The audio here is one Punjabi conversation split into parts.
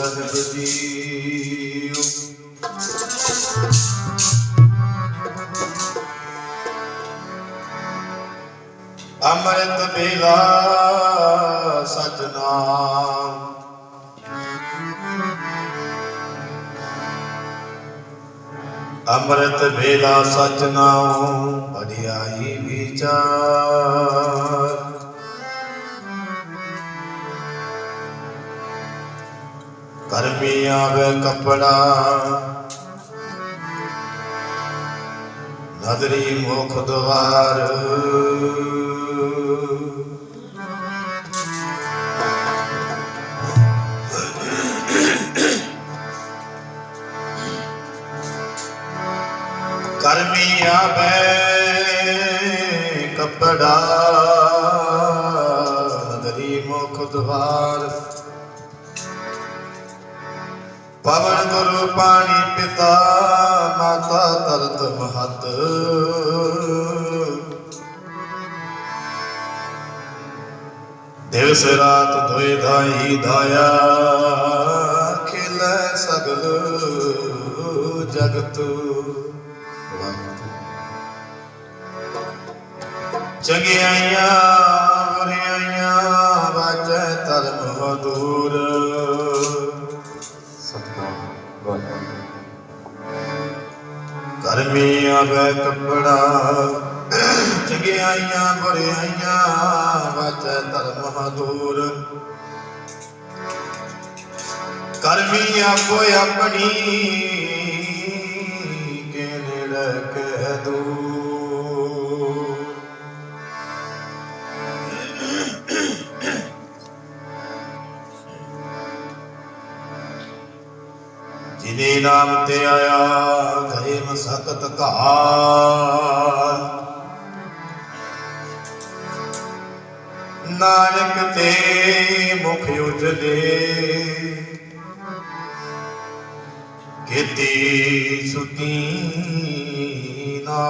ਸਾਹਿਬ ਜੀਓ ਅੰਮ੍ਰਿਤ ਵੇਲਾ ਸਤਨਾਮ। ਅੰਮ੍ਰਿਤ ਵੇਲਾ ਸਤਨਾਮ ਵਡਿਆਈ ਵਿਚਾਰ। ਕਰਮੀ ਆਵੇ ਕਪੜਾ। ਨਦਰੀ ਮੁਖ ਦਵਾਰ। ਕਰਮੀ ਆਵੇ ਕਪੜਾ। ਨਦਰੀ ਮੁਖ ਦਵਾਰ। ਪਵਨ ਗੁਰੂ ਪਾਣੀ ਪਿਤਾ, ਮਾਤਾ ਤਰਤ ਮਹਤ। ਦਿਵਸ ਰਾਤ ਧੋਏ ਧਾਈ ਧਾਇਆ, ਖਿਲੈ ਸਗਲ ਜਗਤ ਚੰਗਿਆਈਆਂ ਬੁਰਿਆਈਆਂ ਵਾਜੈ ਧਰਮ ਦੂਰ ਕਰਮੀ ਆਵੇ ਕਪੜਾ, ਚੰਗਿਆਈਆਂ, ਬੁਰਿਆਈਆਂ ਵਾਜੈ ਧਰਮ ਦੂਰ ਕਰਮੀ ਆਪੋ ਆਪਣੀ ਕੇ ਨੇੜੇ ਕਹਿ ਜਿਨੇ ਨਾਮ ਤੇ ਆਇਆ ਗਏ ਘਾਲ ਨਾਨਕ ਤੇ ਮੁਖ ਉਜਲੇ ਕੀਤੀ ਸੁਤੀ ਨਾ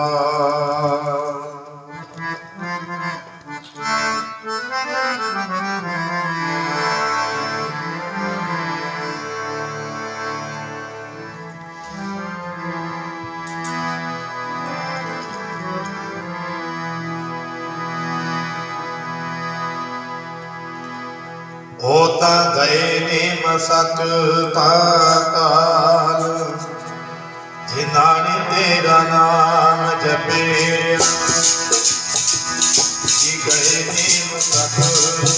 ਨੇ ਮਸਕ ਤਾਂ ਕਾਲ ਜਿਨ੍ਹਾਂ ਨੇ ਤੇਰਾ ਨਾਮ ਜਪੇ ਜੀ ਗਏ ਨੇ ਮਸਕ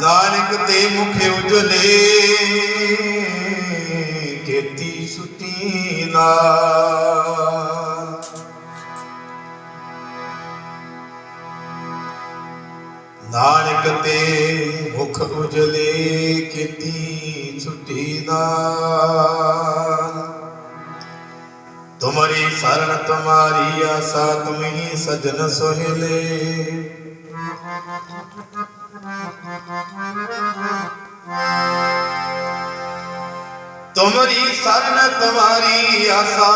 ਨਾਨਕ ਤੇ ਮੁਖ ਉਜਲੇ ਕੀਤੀ ਸੁਤੀ ਨਾਲ ਨਾਨਕ ਤੇ ਮੁਖ ਉਜਲੇ ਕੀਤੀ ਛੁੱਟੀ ਨਾ ਤੁਮਰੀ ਸ਼ਰਨ ਤੁਮਾਰੀ ਆਸਾ, ਤੁਮਹੀ ਸਜਨ ਸੋਹਿਲੇ। तुम्हारी शरण तुम्हारी आशा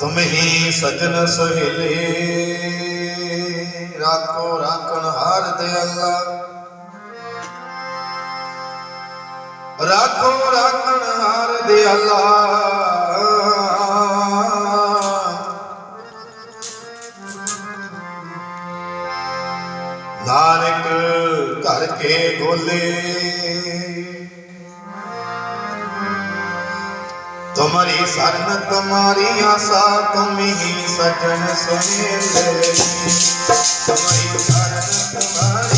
तुम ही सजन सहेले। राखो राखण हार दे राखो राखण हार दे ਕੇ ਗੋਲੇ ਤੁਮਰੀ ਸਰਨ ਤੁਮਾਰੀ ਆਸਾ ਤੁਮੀ ਸਜਣ ਸੁਨੇਲੇ ਤੁਮਰੀ ਸਰਨ ਤੁਮਾਰੀ ਆਸਾ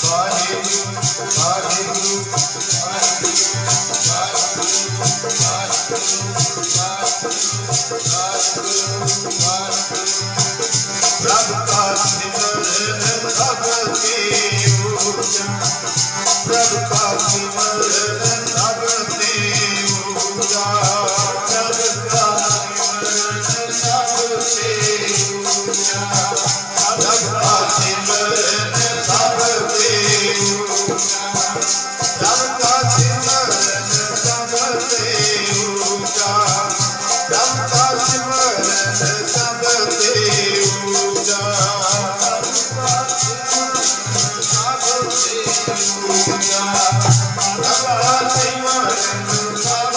Hare Hare love.